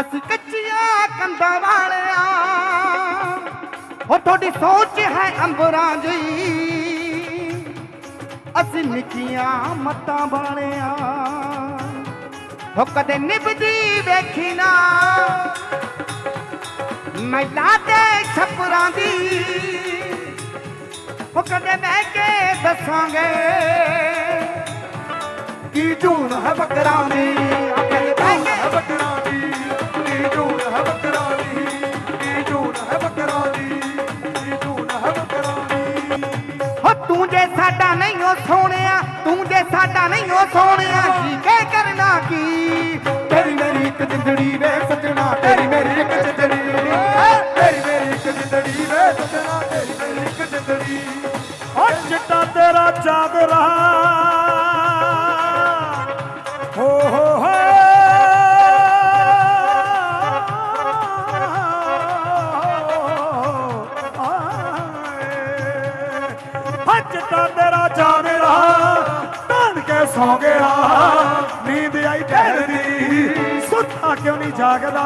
ਅਸੀਂ ਕੱਚੀਆਂ ਕੰਧਾਂ ਵਾਲਿਆਂ। ਹੋ ਤੁਹਾਡੀ ਸੋਚ ਹੈ ਅੰਬਰਾਂ ਜਈ ਅਸੀਂ ਨਿੱਕੀਆਂ ਮੱਤਾਂ ਵਾਲਿਆਂ। ਹੋ ਕਦੇ ਨਿਭਦੀ ਵੇਖੀ ਨਾ। ਮਹਿਲਾ ਤੇ ਛਪਰਾਂ ਦੀ। ਉਹ ਕਦੇ ਬਹਿ ਕੇ ਦੱਸਾਂਗੇ। ਕੀ ਝੂਣ ਹੈ ਬੱਕਰਾਂ ਸੋਹਣਿਆ ਤੂੰ ਜੇ ਸਾਡਾ ਨਹੀਂ ਹੋ ਸੋਹਣਿਆ। ਕੇ ਕਰਨਾ ਕੀ? ਤੇਰੀ ਮੇਰੀ ਇੱਕ ਜਿੰਦੜੀ ਵੇ ਸੱਜਣਾ ਤੇਰੀ ਮੇਰੀ ਇੱਕ ਜਿੰਦੜੀ ਤੇਰੀ ਮੇਰੀ ਇੱਕ ਜਿੰਦੜੀ ਵੇ ਸੱਜਣਾ ਤੇਰੀ ਮੇਰੀ ਇੱਕ ਜਿੰਦੜੀ ਓ ਚਿੱਟਾ ਤੇਰਾ ਚਾਦਰਾ ਹੋ ਹੋ ਹੋ। ਚਿੱਟਾ ਤੇਰਾ ਚਾਦਰਾ ਤਾਨ ਕੇ ਸੌ ਗਿਆ। ਨੀਂਦ ਆਈ ਢੇਰ ਦੀ, ਸੁੱਤਾ ਕਿਉਂ ਨਹੀਂ ਜਾਗਦਾ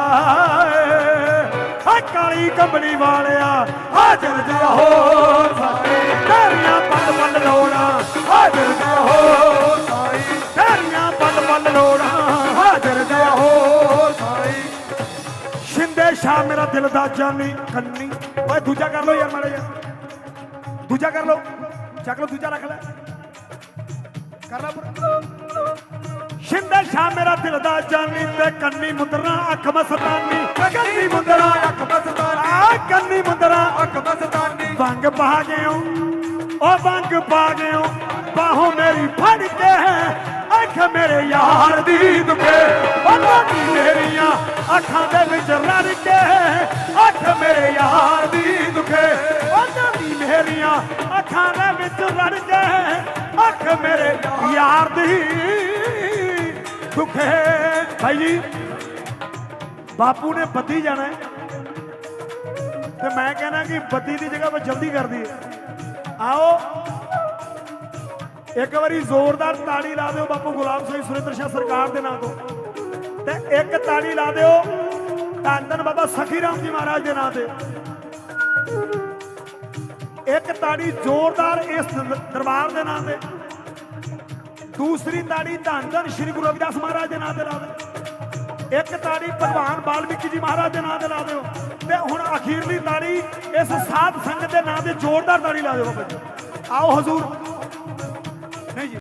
ਆ ਕਾਲੀ ਕੰਬਣੀ ਵਾਲਿਆ ਹਾਜ਼ਰ ਜਿਹਾ ਹੋ ਸਾਡੇ ਤੇਰੀਆਂ ਪੱਲ ਪੱਲ ਲੋੜਾਂ ਹਾਜ਼ਰ ਜਿਹਾ ਹੋ ਸਾਈ। ਤੇਰੀਆਂ ਪੱਲ ਪੱਲ ਲੋੜਾਂ ਹਾਜ਼ਰ ਜਿਹਾ ਹੋ ਸਾਈ। ਸ਼ਿੰਦੇ ਸ਼ਾਹ ਮੇਰਾ ਦਿਲ ਦਾ ਜਾਨੀ ਕੰਨੀ। ਓਏ, ਦੂਜਾ ਕਰ ਲੋ ਯਾਰ ਮਾੜਾ ਜਿਹਾ। ਦੂਜਾ ਕਰ ਲੋ ਚੱਕ ਲੋ ਦੂਜਾ ਰੱਖ ਲੈ। ਕਰ ਲੈ ਸ਼ਿੰਦੇ ਸ਼ਾਹ ਮੇਰਾ ਦਿਲ ਦਾ ਜਾਨੀ ਤੇ ਕੰਨੀ ਮੁੰਦਰਾ ਅੱਖ ਮਸਤਾਨੀ ਕੰਨੀ ਮੁੰਦਰਾ ਅੱਖ ਮਸਤਾਨੀ ਆ ਕੰਨੀ ਮੁੰਦਰਾ। ਅੱਖ ਮਸਤਾਨੀ ਵੰਗ ਪਾ ਗਿਓ ਓ ਵੰਗ ਪਾ ਗਿਓ ਬਾਹੋਂ ਮੇਰੀ ਫੜ ਕੇ ਅੱਖ ਮੇਰੇ ਯਾਰ ਦੀ ਦੁਖੇ। ਉਹਨਾਂ ਦੀ ਮੇਰੀਆਂ ਅੱਖਾਂ ਦੇ ਵਿੱਚ ਰੜ ਕੇ ਅੱਖ ਮੇਰੇ ਯਾਰ ਦੀ ਦੁਖੇ। ਉਹਨਾਂ ਦੀ ਮੇਰੀਆਂ ਅੱਖਾਂ ਦੇ ਵਿੱਚ ਰੜ ਕੇ ਅੱਖ ਮੇਰੇ ਯਾਰ ਦੀ ਦੁਖੇ ਭਾਈ ਜੀ, ਬਾਪੂ ਨੇ ਬੱਦੀ ਜਾਣਾ ਤੇ ਮੈਂ ਕਹਿੰਦਾ ਕਿ ਬੱਦੀ ਦੀ ਜਗ੍ਹਾ 'ਤੇ ਜਲਦੀ ਕਰ ਦਈਏ ਆਓ, ਇੱਕ ਵਾਰੀ ਜ਼ੋਰਦਾਰ ਤਾੜੀ ਲਾ ਦਿਓ ਬਾਪੂ ਗੁਲਾਮ ਸਿੰਘ ਸੁਰਿੰਦਰ ਸ਼ਾਹ ਸਰਕਾਰ ਦੇ ਨਾਂ ਤੋਂ। ਤੇ ਇੱਕ ਤਾੜੀ ਲਾ ਦਿਓ ਧੰਨ ਬਾਬਾ ਸਖੀ ਰਾਮ ਜੀ ਮਹਾਰਾਜ ਦੇ ਨਾਂ ਤੇ। ਇੱਕ ਤਾੜੀ ਜ਼ੋਰਦਾਰ ਇਸ ਦਰਬਾਰ ਦੇ ਨਾਂ ਤੇ। ਦੂਸਰੀ ਤਾੜੀ ਧੰਨ ਧੰਨ ਸ੍ਰੀ ਗੁਰੂ ਰਵਿਦਾਸ ਮਹਾਰਾਜ ਦੇ ਨਾਂ ਤੇ ਲਾ ਦਿਓ। ਇੱਕ ਤਾੜੀ ਭਗਵਾਨ ਬਾਲਮੀਕੀ ਜੀ ਮਹਾਰਾਜ ਦੇ ਨਾਂ ਤੇ ਲਾ ਦਿਓ। ਤੇ ਹੁਣ ਅਖੀਰਲੀ ਤਾੜੀ ਇਸ ਸਾਧ ਸੰਗਤ ਦੇ ਨਾਂ ਤੇ ਜ਼ੋਰਦਾਰ ਤਾੜੀ ਲਾ ਦਿਓ ਬਾਬਾ ਜੀ। ਆਓ ਹਜ਼ੂਰ। ਨਹੀਂ ਜੀ।